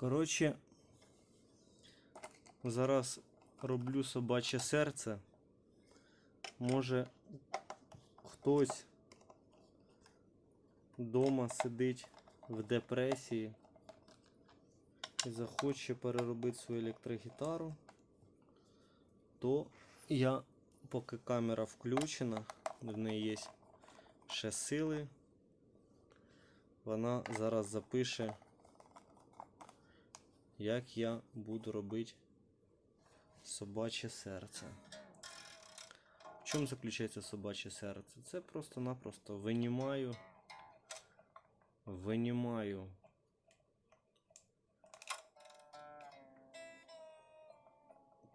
Коротше, зараз роблю собаче серце. Може хтось вдома сидить в депресії і захоче переробити свою електрогітару, то я, поки камера включена, в неї є ще сили, вона зараз запише, як я буду робити собаче серце. В чому заключається собаче серце? Це просто-напросто винімаю, винімаю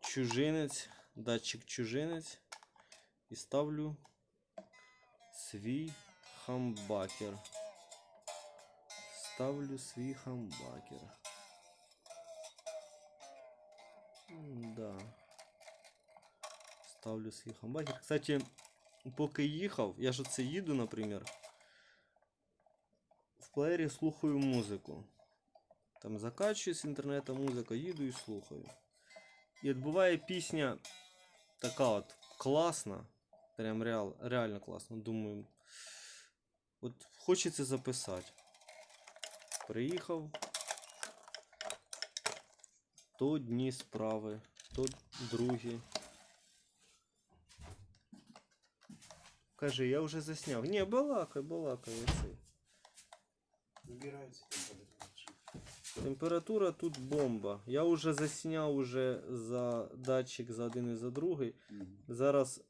чужинець, датчик чужинець і ставлю свій хамбакер. Ставлю свій хамбакер. Да. Ставлю свій хамбакер. Кстати, поки їхав, я ж оце їду, наприклад. В плеєрі слухаю музику. Там закачую з інтернету музика, їду і слухаю. І от буває пісня така от класна. Прям реал, реально класно. Думаю. От хочеться записати. Приїхав. То одні справи, то другі. Каже, я вже засняв. Ні, балакай, балакай, оси. Температура. Температура тут бомба. Я вже засняв уже за датчик за один і за другий. Зараз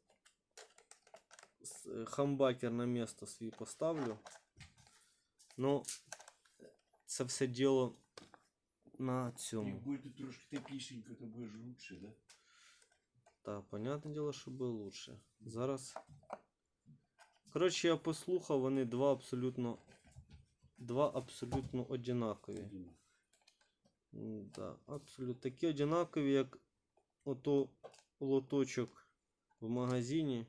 хамбакер на місто свій поставлю. Ну, це все діло на цьому. буде трошки теплішенько, то будеш лучше, да? Так, понятне діло, що буде лучше. Зараз. Коротше, я послухав, вони два абсолютно. Два абсолютно. М, Да, абсолютно такі одинакові, як ото лоточок в магазині,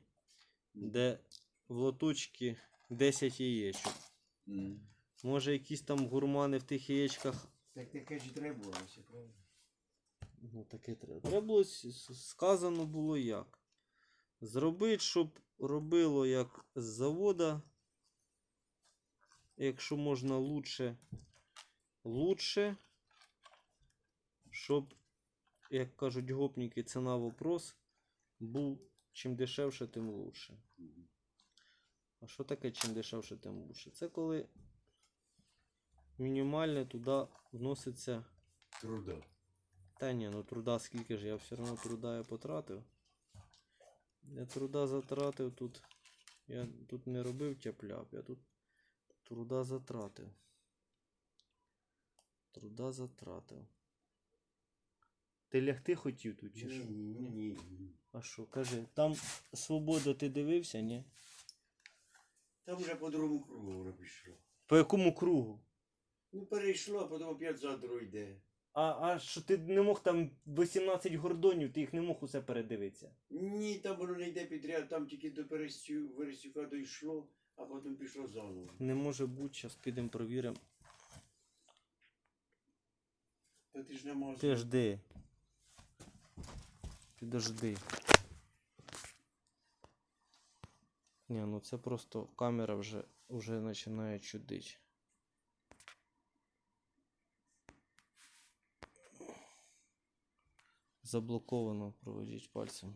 де в лоточці 10 яєчок. Може якісь там гурмани в тих яєчках. Так таке ж требувалося, правда? Ну таке треба. Треба було сказано було як. Зробити, щоб робило як з завода. Якщо можна лучше, лучше. Щоб, як кажуть гопніки, ціна вопрос був чим дешевше, тим лучше. А що таке чим дешевше, тим лучше? Це коли мінімальне туди вноситься. Труда. Та ні, ну труда скільки ж, я все одно труда я потратив. Я труда затратив тут. Я тут не робив тяп-ляп, я тут труда затратив. Труда затратив. Ти лягти хотів тут чи що? ні, ні, ні. А що, кажи, там свобода ти дивився, ні? Там вже по другому кругу пішло. По якому кругу? Ну перейшло, а потім опять задро йде. А, а що ти не мог там 18 гордонів, ти їх не мог усе передивитися. Ні, там воно не йде підряд, там тільки до Перестю, Верестюка дійшло, а потім пішло заново. Не може бути, зараз підемо провіримо. Та ти ж не можеш. Ти жди. Підожди. Ні, ну це просто камера вже, вже починає чудить. Заблоковано проводіть пальцем.